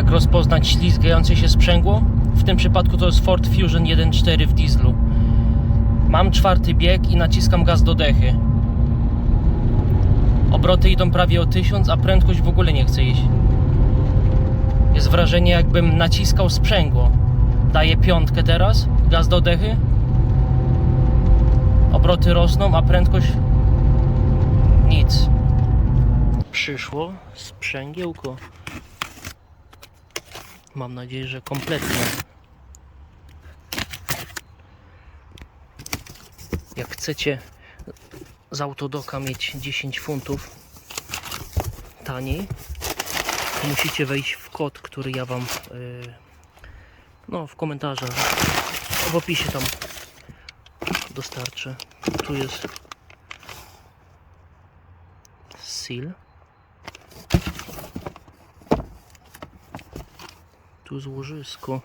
jak rozpoznać ślizgające się sprzęgło. W tym przypadku to jest Ford Fusion 1.4 w dieslu. Mam czwarty bieg i naciskam gaz do dechy. Obroty idą prawie o 1000, a prędkość w ogóle nie chce iść. Jest wrażenie jakbym naciskał sprzęgło. Daję piątkę teraz, gaz do dechy. Obroty rosną, a prędkość nic. Przyszło sprzęgiełko. Mam nadzieję, że kompletnie. Jak chcecie z Autodoka mieć 10 funtów taniej, musicie wejść w kod, który ja wam yy, no w komentarzach w opisie tam dostarczę. Tu jest seal. Tu złożysko.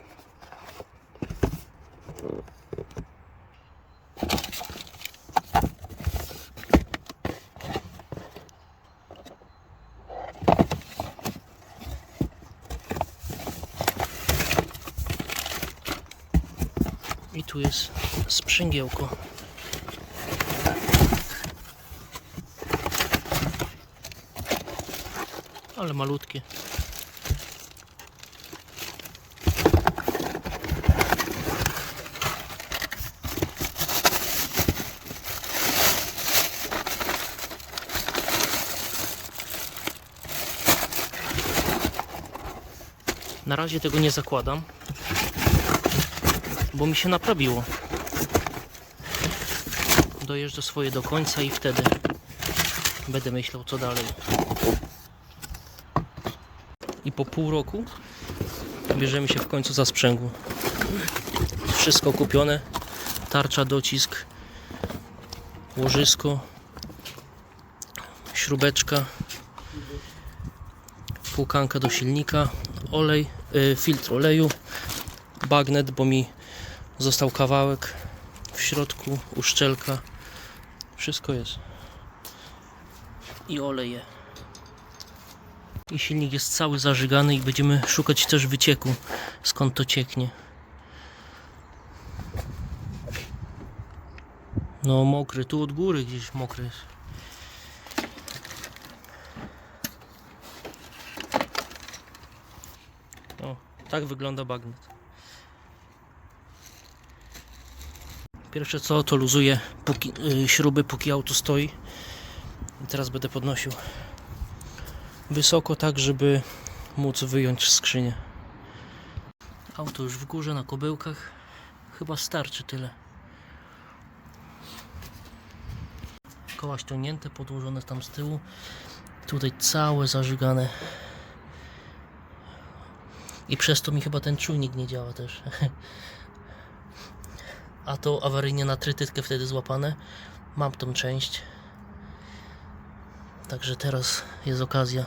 I tu jest sprzęgiełko. Ale malutkie. Na razie tego nie zakładam, bo mi się naprawiło. Dojeżdżę swoje do końca i wtedy będę myślał co dalej. I po pół roku bierzemy się w końcu za sprzęgło. Wszystko kupione. Tarcza, docisk, łożysko, śrubeczka, półkanka do silnika, olej, y, filtr oleju, bagnet, bo mi został kawałek w środku, uszczelka. Wszystko jest. I oleje. I silnik jest cały zażygany i będziemy szukać też wycieku, skąd to cieknie. No mokry, tu od góry gdzieś mokry jest. O, tak wygląda bagnet. Pierwsze co to luzuję póki, y, śruby póki auto stoi. I teraz będę podnosił wysoko tak, żeby móc wyjąć skrzynię. Auto już w górze na kobyłkach. Chyba starczy tyle. Koła ściągnięte, podłożone tam z tyłu. Tutaj całe zażygane. I przez to mi chyba ten czujnik nie działa też. A to awaryjnie na trytytkę wtedy złapane. Mam tą część. Także teraz jest okazja.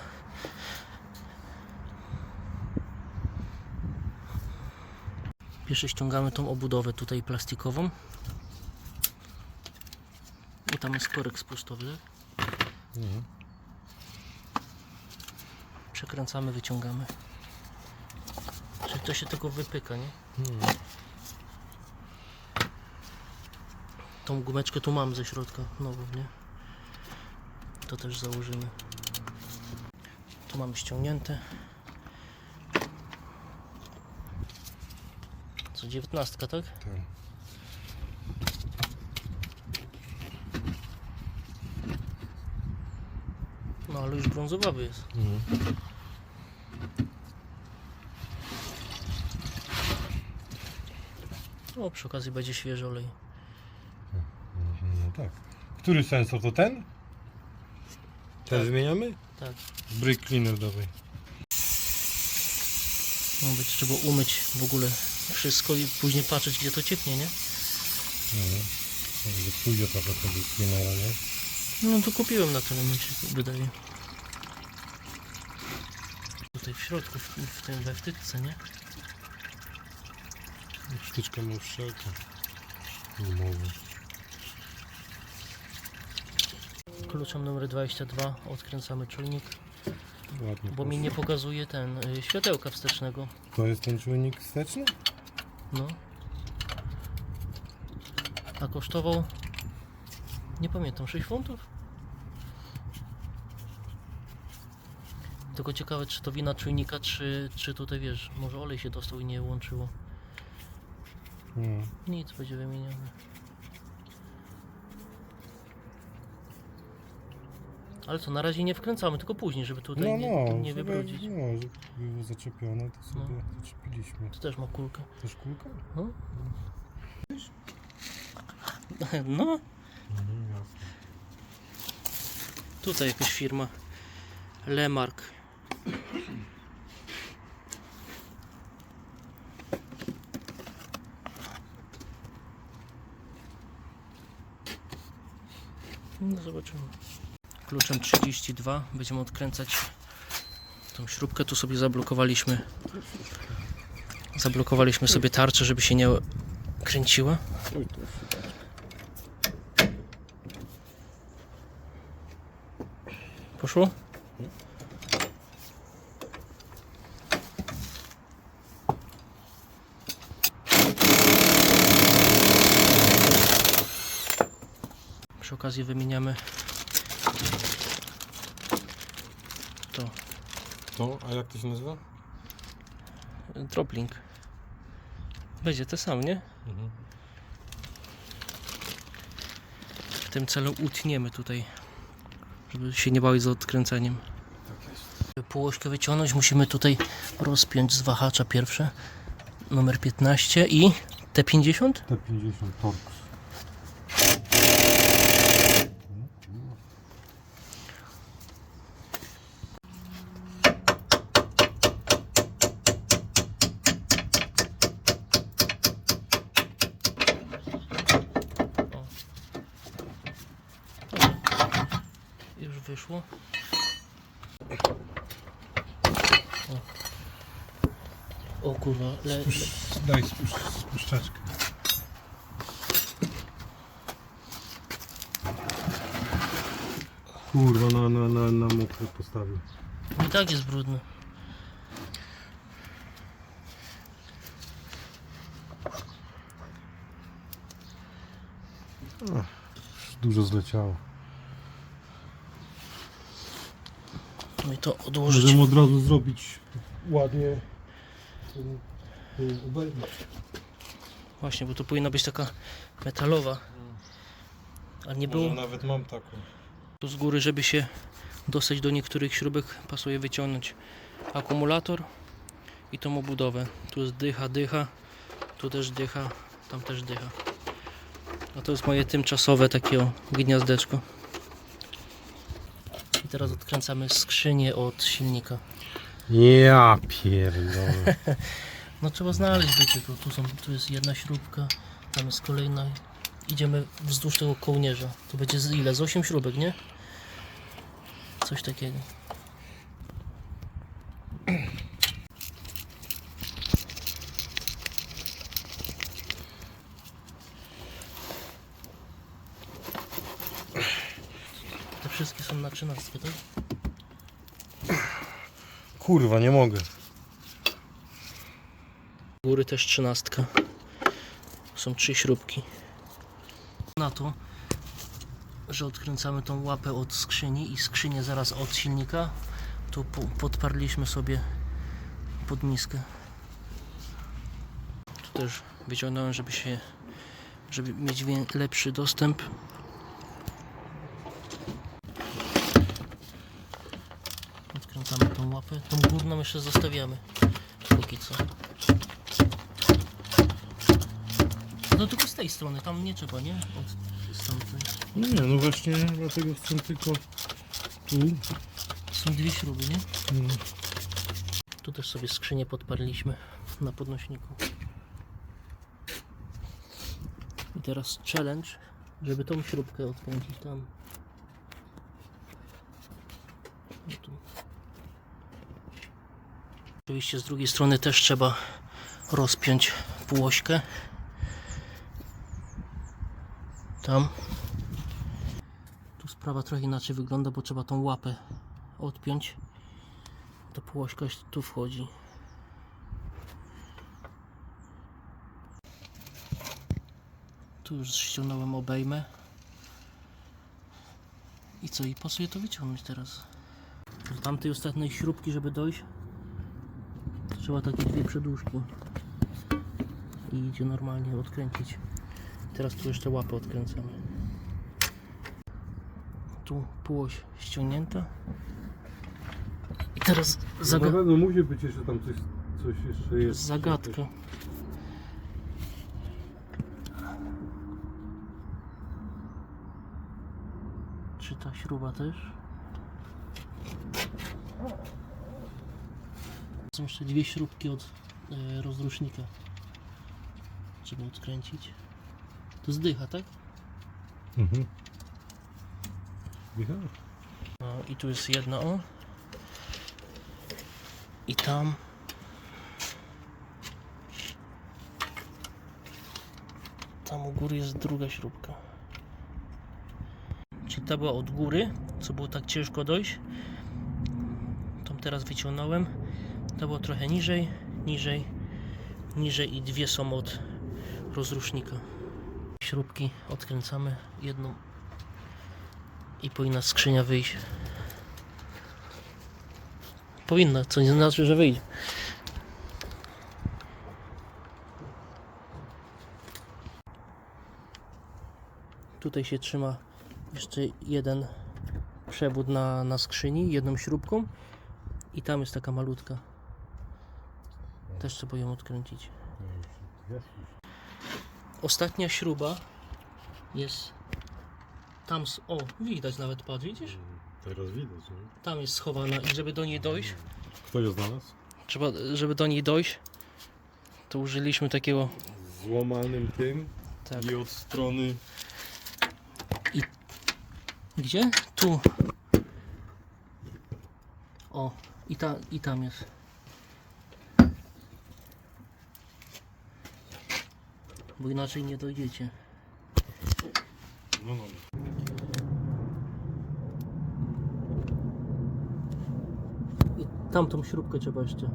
Pierwsze ściągamy tą obudowę tutaj plastikową. I tam jest korek spustowy. Mhm. Przekręcamy, wyciągamy. To się tylko wypyka, nie? Mhm. Tą gumeczkę tu mam ze środka nową, nie? To też założymy. Tu mamy ściągnięte. Co, dziewiętnastka, tak? Tak. No ale już brązowawy jest. Mhm. O, przy okazji będzie świeży olej. No tak. Który sensor to ten? Ten Tak. wymieniamy? Tak. Brick cleaner dawaj. No być trzeba umyć w ogóle wszystko i później patrzeć gdzie to cieknie, nie? Mhm. Może pójdzie trochę tego cleanera, nie? No to kupiłem na tyle mi się wydaje. Tutaj w środku, w, w tym we wtyczce, nie? Wtyczka ma wszelka. Gumowy. Kluczem numer 22 odkręcamy czujnik. Ładnie. Bo mi poszło. nie pokazuje ten y, światełka wstecznego. To jest ten czujnik wsteczny? No. A kosztował. Nie pamiętam, 6 funtów? Tylko ciekawe, czy to wina czujnika, czy, czy tutaj wiesz, może olej się dostał i nie łączyło. Nie. Nic będzie wymienione. Ale co, na razie nie wkręcamy, tylko później, żeby tutaj No, nie, no, nie żeby- wybrudzić. No, żeby było zaczepione, to sobie zaczepiliśmy. To też ma kulkę. Też kulka? No. No, Mhm, jasne. tutaj jakaś firma. Lemark. No zobaczymy. Kluczem 32 będziemy odkręcać tą śrubkę. Tu sobie zablokowaliśmy. Zablokowaliśmy sobie tarczę, żeby się nie kręciła. Poszło? Przy okazji wymieniamy to To, a jak to się nazywa? dropling. Będzie to sam, nie? Mhm. W tym celu utniemy tutaj, żeby się nie bały z odkręceniem. Tak jest. Półośkę wyciągnąć musimy tutaj rozpiąć z wahacza pierwsze numer 15 i T50 T50 Torx. już wyszło o, o kurwa le, le, Daj spusz, spuszczaczkę. Kurwa, na, na, na, na mokre postawił. i tak jest brudny dużo zleciało. I to odłożyć Możemy od razu zrobić ładnie ten, ten obelgę. właśnie, bo to powinna być taka metalowa a nie było nawet mam taką. tu z góry, żeby się dostać do niektórych śrubek pasuje wyciągnąć akumulator i tą obudowę. Tu jest dycha, dycha, tu też dycha, tam też dycha. A to jest moje tymczasowe takie o, gniazdeczko. I teraz odkręcamy skrzynię od silnika. Ja pierdolę. No trzeba znaleźć wiecie, tu, tu, są, tu jest jedna śrubka, tam jest kolejna. Idziemy wzdłuż tego kołnierza. To będzie z ile? Z 8 śrubek, nie? Coś takiego. Te wszystkie są na 13, tak? Kurwa, nie mogę. góry też trzynastka. Są trzy śrubki. Na to, że odkręcamy tą łapę od skrzyni i skrzynię zaraz od silnika, tu po- podparliśmy sobie pod miskę. Tu też wyciągnąłem, żeby się, żeby mieć lepszy dostęp. Odkręcamy tą górną jeszcze zostawiamy. Póki co. No tylko z tej strony, tam nie trzeba, nie? Od stamtąd. Nie, no właśnie, dlatego chcę tylko tu. Są dwie śruby, nie? Mm. Tu też sobie skrzynię podparliśmy na podnośniku. I teraz challenge, żeby tą śrubkę odkręcić tam. O tu. Oczywiście z drugiej strony też trzeba rozpiąć półośkę. Tam. Tu sprawa trochę inaczej wygląda, bo trzeba tą łapę odpiąć ta półośka tu wchodzi. Tu już ściągnąłem obejmę. I co? I pasuje to wyciągnąć teraz. Do tamtej ostatniej śrubki, żeby dojść, trzeba takie dwie przedłużki. I idzie normalnie odkręcić. Teraz tu jeszcze łapę odkręcamy. Tu półoś ściągnięta. I teraz zaga Na pewno musi być jeszcze tam coś, coś jeszcze jest. zagadka. Czy ta śruba też? Są jeszcze dwie śrubki od e, rozrusznika. Trzeba odkręcić. To zdycha, tak? Mhm. Michał? No i tu jest jedna o. I tam. Tam u góry jest druga śrubka. Czyli ta była od góry, co było tak ciężko dojść. Tą teraz wyciągnąłem. Ta była trochę niżej, niżej, niżej i dwie są od rozrusznika. Śrubki odkręcamy jedną i powinna skrzynia wyjść. Powinna, co nie znaczy, że wyjdzie. Tutaj się trzyma jeszcze jeden przewód na, na skrzyni, jedną śrubką i tam jest taka malutka. Też trzeba ją odkręcić. Ostatnia śruba jest tam, s- o widać nawet, patrz, widzisz? Teraz widać, nie? Tam jest schowana i żeby do niej dojść, Kto ją znalazł? trzeba, żeby do niej dojść, to użyliśmy takiego, Złamanym tym tak, i od strony gdzie? Tu. O, i, ta, i tam jest. Bo inaczej nie dojdziecie. No, no. I tamtą śrubkę trzeba jeszcze.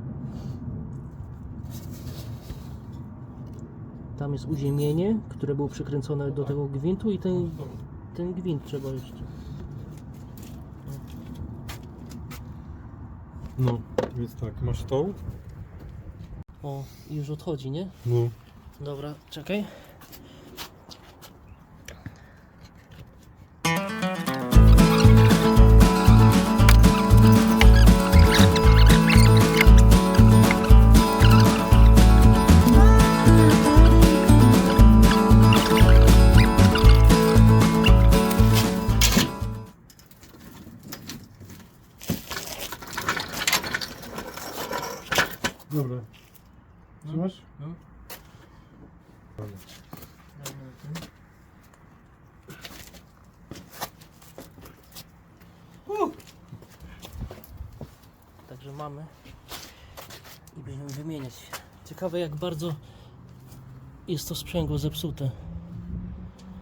Tam jest uziemienie, które było przykręcone do tego gwintu i ten, ten gwint trzeba jeszcze. No, więc tak, masz tą? O, już odchodzi, nie? No. Dobra, czekaj. Mamy i będziemy wymieniać. Ciekawe jak bardzo jest to sprzęgło zepsute.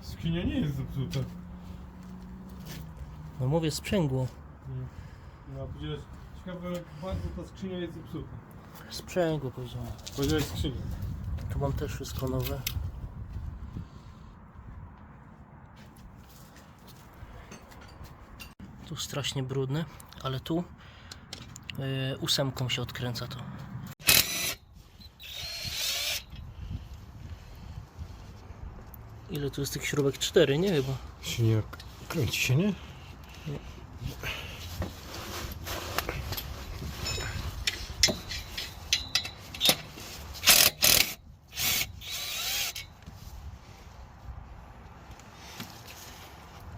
Skinia nie jest zepsuta. No mówię sprzęgło. No, przecież ciekawe jak bardzo ta skrzynia jest zepsuta. Sprzęgło powiedziałem. Powiedziałeś skrzynia. Tu mam też wszystko nowe. Tu strasznie brudne, ale tu yy, ósemką się odkręca to. Ile tu jest tych śrubek? Cztery, nie chyba. Silnik kręci się, nie?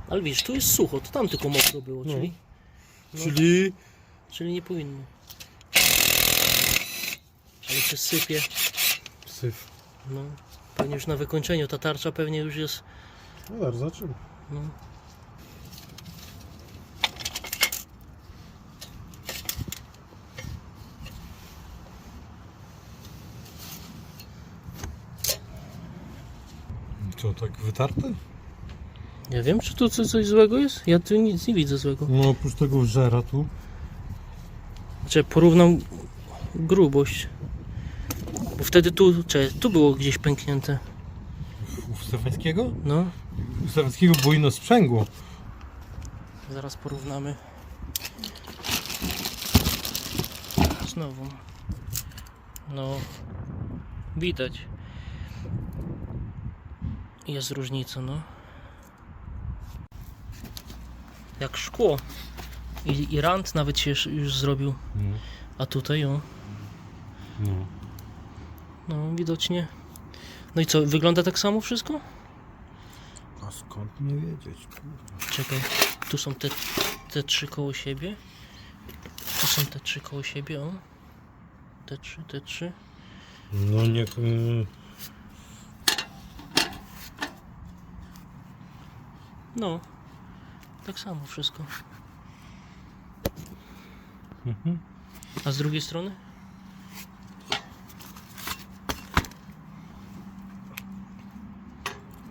Ale widzisz, tu jest sucho, to tam tylko mokro było, No. czyli, Czyli czyli nie powinno. Ale się sypie. syf. No, pewnie już na wykończeniu ta tarcza pewnie już jest. No zaraz zobaczymy. No. Co, tak wytarte? Ja wiem, czy tu co- coś złego jest? Ja tu nic nie widzę złego. No oprócz tego żera tu. Porównam grubość. Bo wtedy tu, czy tu było gdzieś pęknięte. U Stefańskiego? No, U Stefańskiego było inno sprzęgło. zaraz porównamy. Znowu. No, widać. Jest różnica, no. Jak szkło. I, i rand nawet się już, już zrobił. No. A tutaj o, No. no widocznie. No i co, wygląda tak samo wszystko? A skąd nie wiedzieć? kurwa? Czekaj, tu są te, te trzy koło siebie. Tu są te trzy koło siebie, o. Te trzy, te trzy. No nie... y, No, tak samo wszystko. Mhm. A z drugiej strony?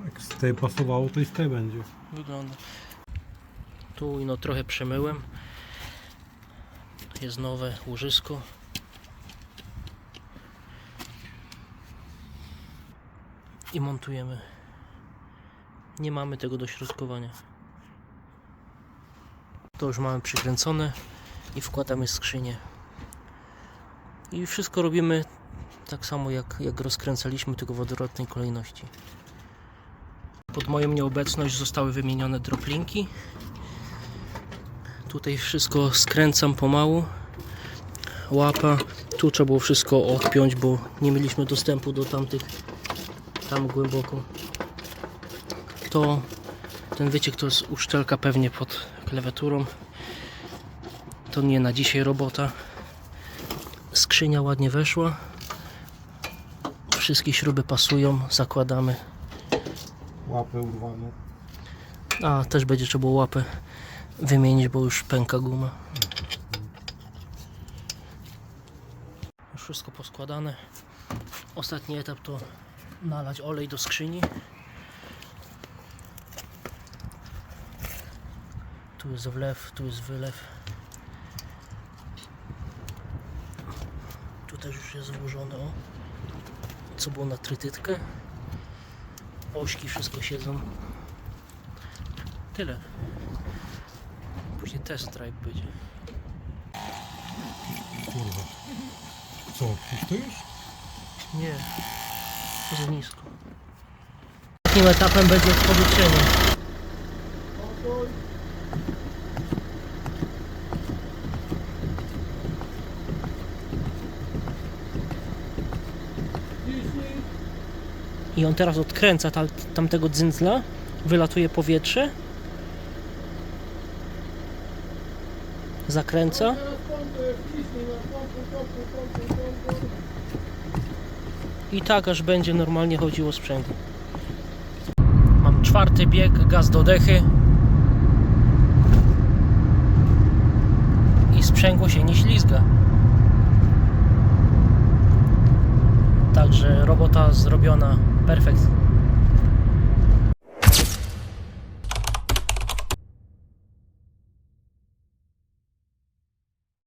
Jak z tej pasowało, to i z tej będzie. Wygląda. Tu no trochę przemyłem. Jest nowe łożysko. I montujemy. Nie mamy tego dośrodkowania. To już mamy przykręcone i wkładamy skrzynię. I wszystko robimy tak samo jak, jak rozkręcaliśmy, tylko w odwrotnej kolejności. Pod moją nieobecność zostały wymienione droplinki. Tutaj wszystko skręcam pomału. Łapa. Tu trzeba było wszystko odpiąć, bo nie mieliśmy dostępu do tamtych tam głęboko. To ten wyciek to jest uszczelka pewnie pod klawiaturą. To nie na dzisiaj robota. Skrzynia ładnie weszła. Wszystkie śruby pasują, zakładamy. Łapę urwane. A, też będzie trzeba było łapę wymienić, bo już pęka guma. Już wszystko poskładane. Ostatni etap to nalać olej do skrzyni. Tu jest wlew, tu jest wylew. Tu też już jest włożone, o. Co było na trytytkę. Ośki wszystko siedzą. Tyle. Później test drive będzie. Kurwa. Co, to już? Nie. Za nisko. Takim etapem będzie powietrzenie. I on teraz odkręca tam, tamtego dzyndzla, wylatuje powietrze, zakręca i tak aż będzie normalnie chodziło sprzęgło. Mam czwarty bieg, gaz do dechy i sprzęgło się nie ślizga. Także robota zrobiona perfekt.